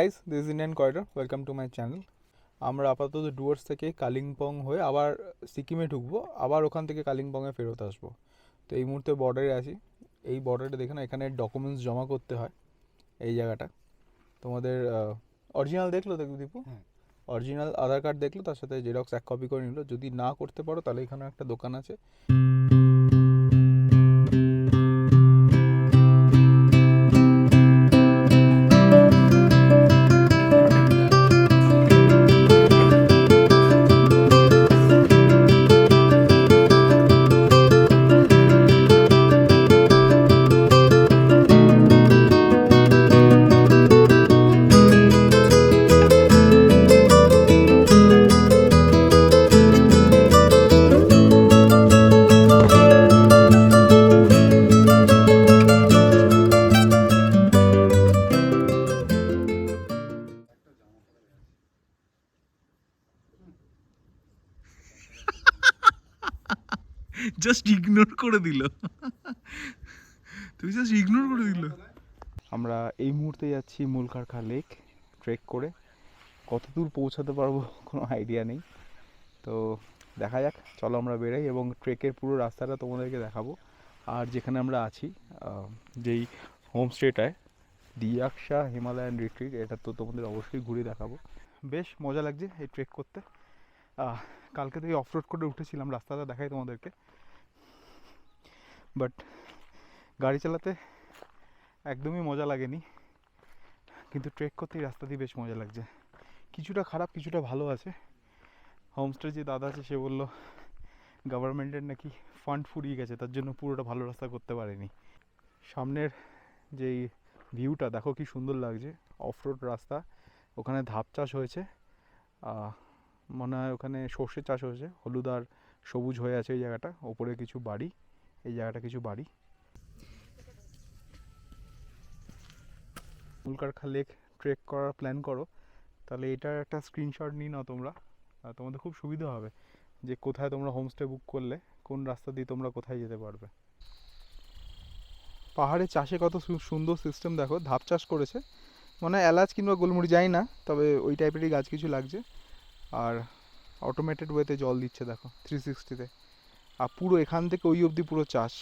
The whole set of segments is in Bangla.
Guys this Indian corridor welcome to my channel আমরা আপাতত ডুয়ার্স থেকে কালিম্পং হয়ে আবার সিকিমে ঢুকবো আবার ওখান থেকে কালিম্পংয়ে ফেরত আসব। তো এই মুহূর্তে বর্ডারে আছি। এই বর্ডারে দেখে না এখানে ডকুমেন্টস জমা করতে হয় এই জায়গাটা। তোমাদের অরিজিনাল দেখল দেখো দীপু? হ্যাঁ। অরিজিনাল আধার কার্ড দেখল তার সাথে জেরক্স এক কপি করে নিলো। যদি না করতে পারো তাহলে এখানে একটা দোকান আছে। করে দিল। তুমি জাস্ট ইগনোর করে দিল। আমরা এই মুহূর্তে যাচ্ছি মুলকারখা লেক ট্রেক করে। কত দূর পৌঁছাতে পারব কোনো আইডিয়া নেই। তো দেখা যাক, চলো আমরা বেরোই এবং ট্রেকের পুরো রাস্তাটা তোমাদেরকে দেখাবো। আর যেখানে আমরা আছি যেই হোমস্টেটায় দিয়াকশা হিমালয়ান রিট্রিট এটা তো তোমাদের অবশ্যই ঘুরে দেখাবো। বেশ মজা লাগছে এই ট্রেক করতে। কালকে থেকে অফরোড করে উঠেছিলাম, রাস্তাটা দেখাই তোমাদেরকে। বাট গাড়ি চালাতে একদমই মজা লাগেনি। কিন্তু ট্রেক করতে এই রাস্তা দিয়ে বেশ মজা লাগছে। কিছুটা খারাপ, কিছুটা ভালো আছে। হোমস্টে যে দাদা আছে, সে বলল গভর্নমেন্টের নাকি ফান্ড ফুরিয়ে গেছে, তার জন্য পুরোটা ভালো রাস্তা করতে পারেনি। সামনের যেই ভিউটা দেখো কি সুন্দর লাগছে। অফরোড রাস্তা, ওখানে ধাপ চাষ হয়েছে। মনে হয় ওখানে সর্ষে চাষ হয়েছে। হলুদ আর সবুজ হয়ে আছে এই জায়গাটা, ওপরে কিছু বাড়ি। এই জায়গাটা কিছু বাড়ি। উল্কারখা লেক ট্রেক করার প্ল্যান করো। তাহলে এটার একটা স্ক্রিনশট নিয়ে নাও তোমরা। তোমাদের খুব সুবিধা হবে যে কোথায় তোমরা হোমস্টে বুক করলে, কোন রাস্তা দিয়ে তোমরা কোথায় যেতে পারবে। পাহাড়ে চাষে কত সুন্দর সিস্টেম দেখো, ধাপ চাষ করেছে। মানে এলাচ কিংবা গোলমুড়ি যাই না, তবে ওই টাইপেরই গাছ কিছু লাগছে। আর অটোমেটেড ওয়েতে জল দিচ্ছে দেখো থ্রি সিক্সটিতে আর পুরো এখান থেকে ওই অবধি পুরো চাষ।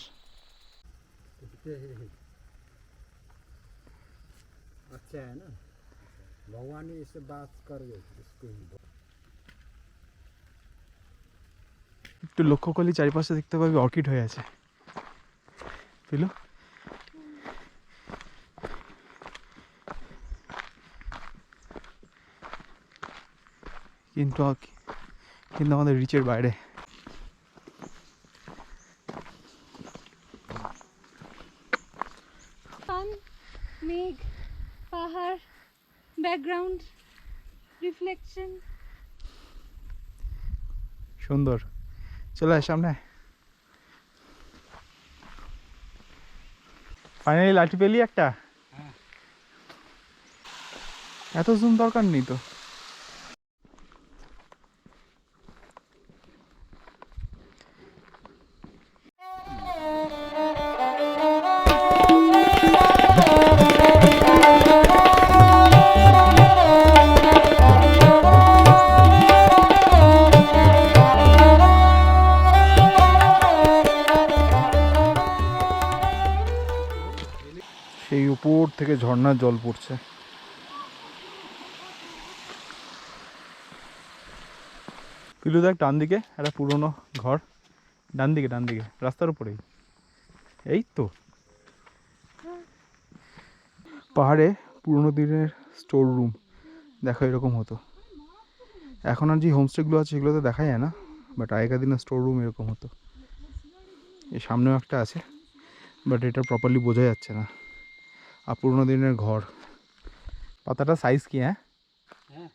একটু লক্ষ্য করলে চারিপাশে দেখতে পাবি অর্কিড হয়ে আছে। বুঝল কিন্তু কিন্তু আমাদের রিচের বাইরে। সুন্দর। চলে আয় সামনে। ফাইনালি লাঠি পেলি একটা? এত জুম দরকার নেই তো। সেই উপর থেকে ঝর্ণার জল পড়ছে। পিলু দেখ ডান দিকে একটা পুরনো ঘর। ডান দিকে ডান দিকে রাস্তার উপরেই। এই তো। পাহাড়ে পুরোনো দিনের স্টোর রুম দেখো, এরকম হতো। এখন আর যে হোমস্টেগুলো আছে সেগুলো তো দেখা যায় না বাট আগেকার দিনের স্টোর রুম এরকম হতো। এই সামনেও একটা আছে বাট এটা প্রপারলি বোঝা যাচ্ছে না। আর পুরোনো দিনের ঘর। পাতাটা সাইজ কি হ্যাঁ? হ্যাঁ।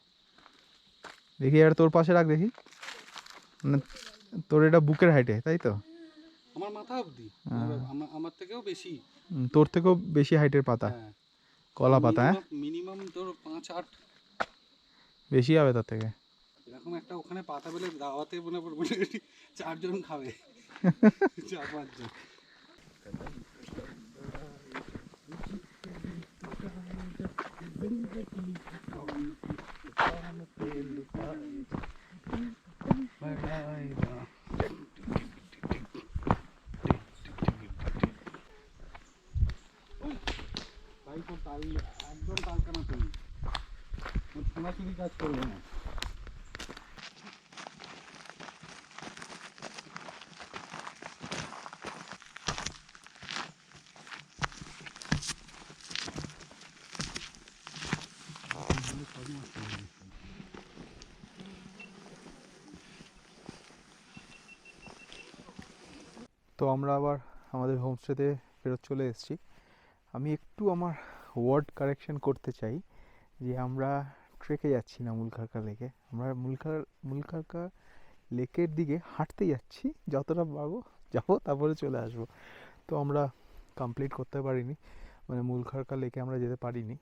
দেখি আর তোর পাশে রাখ দেখি। মানে তোর এটা বুকের হাইটে তাই তো? আমার মাথা অবধি। হ্যাঁ। আমার থেকেও বেশি। তোর থেকেও বেশি হাইটের পাতা। হ্যাঁ। কলা পাতা হ্যাঁ? মিনিমাম তোর পাঁচ আট। বেশি হবে তার থেকে। এরকম একটা ওখানে পাতা পেলে দাওয়াতে মনে পড়বে চারজন খাবে। চার পাঁচজন। একদম তাল একদম তাল কেন তুমি সোনাশুরি কাজ করবে না আমরা আবার আমাদের হোমস্টেতে ফেরত চলে এসেছি। আমি একটু আমার ওয়ার্ড কারেকশন করতে চাই যে আমরা ট্রেকে যাচ্ছি না মুলখারকা লেকে আমরা মুলখার মুলখারকা লেকের দিকে হাঁটতে যাচ্ছি যতটা পারব যাব তারপরে চলে আসব। তো আমরা কমপ্লিট করতে পারিনি মানে মুলখারকা লেকে আমরা যেতে পারিনি।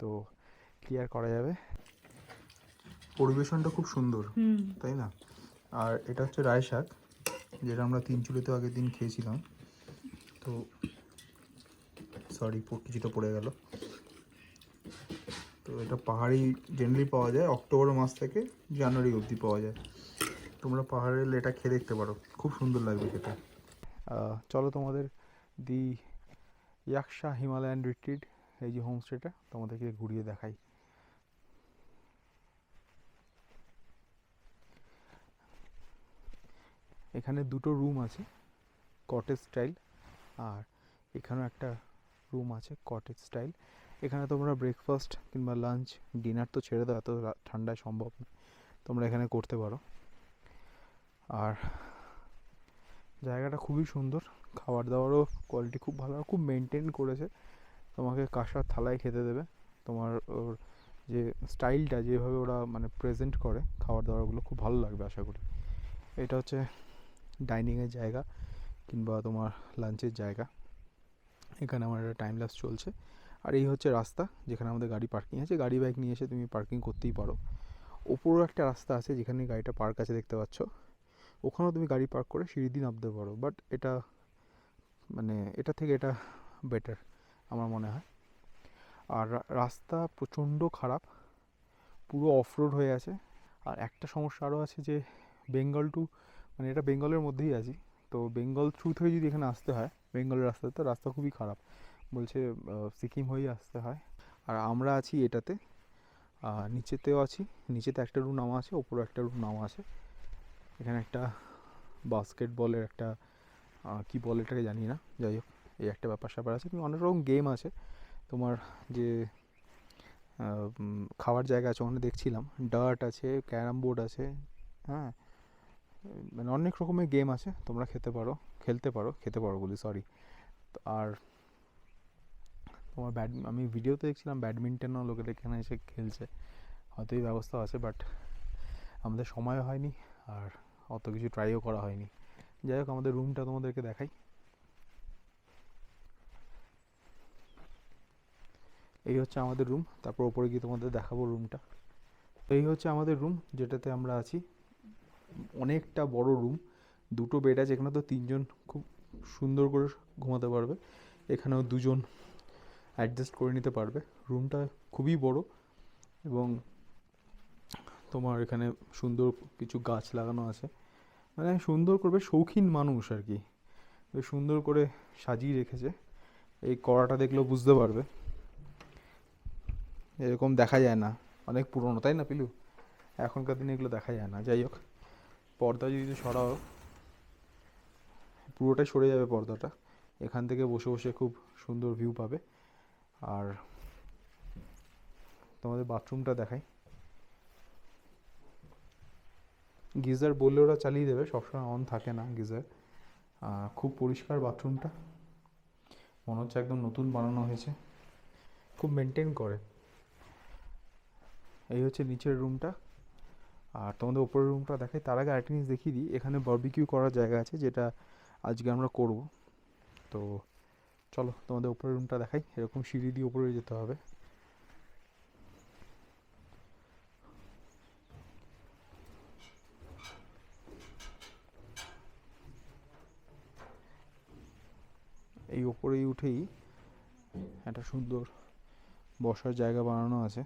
তো ক্লিয়ার করা যাবে। পরিবেশনটা খুব সুন্দর তাই না? আর এটা হচ্ছে রায় শাক যেটা আমরা তিন চুলিতে আগের দিন খেয়েছিলাম। তো সরি কিছুটা পড়ে গেল। তো এটা পাহাড়ি জেনারেলি পাওয়া যায়, অক্টোবর মাস থেকে জানুয়ারি অবধি পাওয়া যায়। তোমরা পাহাড়ে এটা খেয়ে দেখতে পারো, খুব সুন্দর লাগবে খেতে। চলো তোমাদের দি ইয়াকশা হিমালয়ান রিট্রিট এই যে হোমস্টেটা তোমাদেরকে ঘুরিয়ে দেখাই। এখানে দুটো রুম আছে কটেজ স্টাইল আর এখানেও একটা রুম আছে কটেজ স্টাইল এখানে তোমরা ব্রেকফাস্ট কিংবা লাঞ্চ ডিনার তো ছেড়ে দাও, এত ঠান্ডায় সম্ভব না তোমরা এখানে করতে পারো। আর জায়গাটা খুবই সুন্দর খাবার দাবারও কোয়ালিটি খুব ভালো খুব মেনটেন করেছে। তোমাকে কাঁসার থালায় খেতে দেবে। তোমার ওর যে স্টাইলটা যেভাবে ওরা মানে প্রেজেন্ট করে খাবার দাবারগুলো খুব ভালো লাগবে, আশা করি। এটা হচ্ছে ডাইনিংয়ের জায়গা কিংবা তোমার লাঞ্চের জায়গা। এখানে আমার একটা টাইম ল্যাপস চলছে। আর এই হচ্ছে রাস্তা যেখানে আমাদের গাড়ি পার্কিং আছে। গাড়ি বাইক নিয়ে এসে তুমি পার্কিং করতেই পারো। ওপরও একটা রাস্তা আছে যেখানে গাড়িটা পার্ক আছে দেখতে পাচ্ছ। ওখানেও তুমি গাড়ি পার্ক করে সিঁড়ি দিয়ে নামতে পারো। বাট এটা মানে এটা থেকে এটা বেটার আমার মনে হয়। আর রাস্তা প্রচণ্ড খারাপ। পুরো অফ রোড হয়ে আছে। আর একটা সমস্যা আরও আছে যে বেঙ্গল টু মানে এটা বেঙ্গলের মধ্যেই আছি। তো বেঙ্গল থ্রু থেকে যদি এখানে আসতে হয়, বেঙ্গলের রাস্তা তো রাস্তা খুবই খারাপ। বলছে সিকিম হয়েই আসতে হয়। আর আমরা আছি এটাতে নিচেতেও আছি। নিচেতে একটা রুম নামা আছে, ওপরে একটা রুম নামা আছে। এখানে একটা বাস্কেটবলের একটা কি বল এটাকে জানি না। যাই হোক, এই একটা ব্যাপার স্যাপার আছে। কিন্তু অনেক রকম গেম আছে। তোমার যে খাওয়ার জায়গা আছে, ওখানে দেখছিলাম। ডার্ট আছে ক্যারাম বোর্ড আছে হ্যাঁ? মানে অনেক রকমের গেম আছে, তোমরা খেতে পারো, খেলতে পারো, খেতে পারো বলি সরি আর তোমার ব্যাড, আমি ভিডিওতে দেখছিলাম ব্যাডমিন্টনও লোকেরা এখানে এসে খেলছে। হয়তো এই ব্যবস্থা আছে বাট আমাদের সময় হয়নি আর অত কিছু ট্রাইও করা হয়নি। যাই হোক, আমাদের রুমটা তোমাদেরকে দেখাই। এই হচ্ছে আমাদের রুম তারপর ওপরে গিয়ে তোমাদের দেখাবো রুমটা তো এই হচ্ছে আমাদের রুম যেটাতে আমরা আছি। অনেকটা বড় রুম দুটো বেড আছে, এখানে তো তিনজন খুব সুন্দর করে ঘুমাতে পারবে, এখানেও দুজন অ্যাডজাস্ট করে নিতে পারবে। রুমটা খুবই বড় এবং তোমার এখানে সুন্দর কিছু গাছ লাগানো আছে। মানে সুন্দর করবে, শৌখিন মানুষ আর কি। সুন্দর করে সাজিয়ে রেখেছে। এই কড়াটা দেখলেও বুঝতে পারবে। এরকম দেখা যায় না। অনেক পুরনো, তাই না, পিলু? এখনকার দিনে এগুলো দেখা যায় না। যাই হোক। পর্দা যদি সরাও, পুরোটাই সরে যাবে পর্দাটা। এখান থেকে বসে বসে খুব সুন্দর ভিউ পাবে। আর তোমাদের বাথরুমটা দেখাই। গিজার বললে ওরা চালিয়ে দেবে, সবসময় অন থাকে না গিজার। খুব পরিষ্কার বাথরুমটা মনে হচ্ছে একদম নতুন বানানো হয়েছে। খুব মেনটেন করে। এই হচ্ছে নিচের রুমটা আর তোমাদের উপরের রুমটা দেখাই, তার আগে আরেকটা জিনিস দেখিয়ে দিই, এখানে বারবিকিউ করার জায়গা আছে যেটা আজকে আমরা করব। তো চলো তোমাদের উপরের রুমটা দেখাই, এরকম সিঁড়ি দিয়ে উপরে যেতে হবে। এই ওপরেই উঠেই একটা সুন্দর বসার জায়গা বানানো আছে।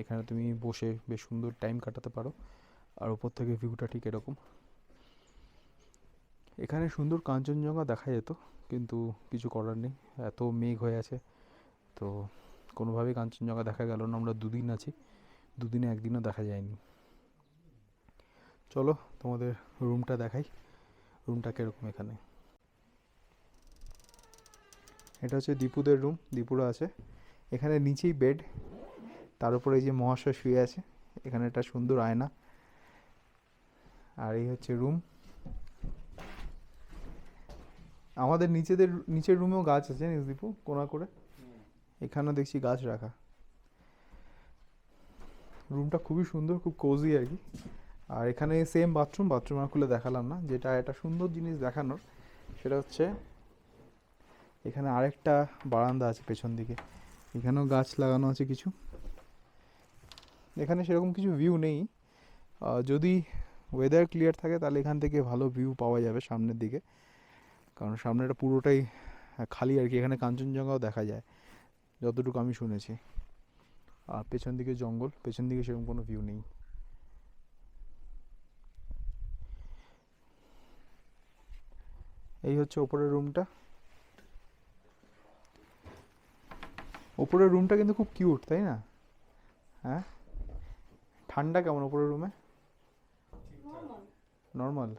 এখানে তুমি বসে বেশ সুন্দর টাইম কাটাতে পারো। আর উপর থেকে ভিউটা ঠিক এরকম। এখানে সুন্দর কাঞ্চনজঙ্ঘা দেখা যেত, কিন্তু কিছু করার নেই। এত মেঘ হয়ে আছে, তো কোনোভাবেই কাঞ্চনজঙ্ঘা দেখা গেল না। আমরা দুদিন আছি, দুদিনে একদিনও দেখা যায়নি। চলো তোমাদের রুমটা দেখাই। রুমটা কীরকম এখানে? এটা হচ্ছে দীপুদের রুম দীপুরা আছে। এখানে নিচেই বেড তার উপরে এই যে মহাশয় শুয়ে আছে, এখানে একটা সুন্দর আয়না। আর এই হচ্ছে রুম আমাদের নিচেদের, নিচের রুমেও গাছ আছে জানিস দীপু, কোনা করে। এখানেও দেখছি গাছ রাখা। রুমটা খুবই সুন্দর, খুব কোজি আর কি। আর এখানে সেম বাথরুম বাথরুম আর খুলে দেখালাম না। যেটা একটা সুন্দর জিনিস দেখানোর, সেটা হচ্ছে এখানে আরেকটা বারান্দা আছে পেছন দিকে। এখানেও গাছ লাগানো আছে কিছু। এখানে সেরকম কিছু ভিউ নেই। যদি ওয়েদার ক্লিয়ার থাকে তাহলে এখান থেকে ভালো ভিউ পাওয়া যাবে সামনের দিকে। কারণ সামনেটা পুরোটাই খালি আর কি, এখানে কাঞ্চনজঙ্ঘাও দেখা যায়, যতটুকু আমি শুনেছি। আর পেছন দিকে জঙ্গল, পেছন দিকে সেরকম কোনো ভিউ নেই। এই হচ্ছে ওপরের রুমটা ওপরের রুমটা কিন্তু খুব কিউট তাই না? হ্যাঁ? ঠান্ডা কেমন ওপরের রুমে নর্মাল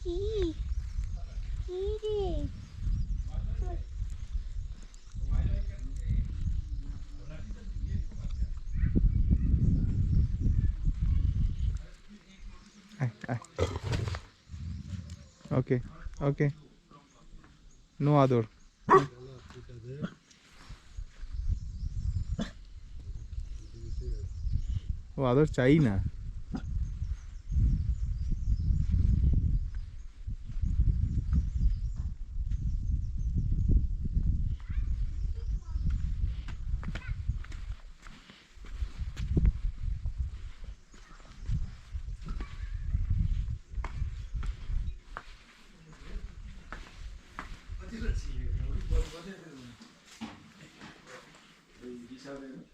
কি? কি রে? ওকে ওকে নো আদর ও আদর চাই না शिक्षा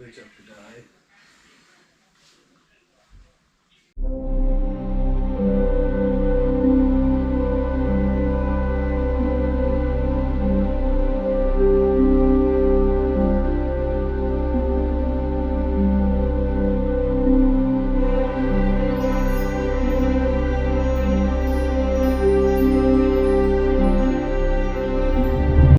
Good job, good guy.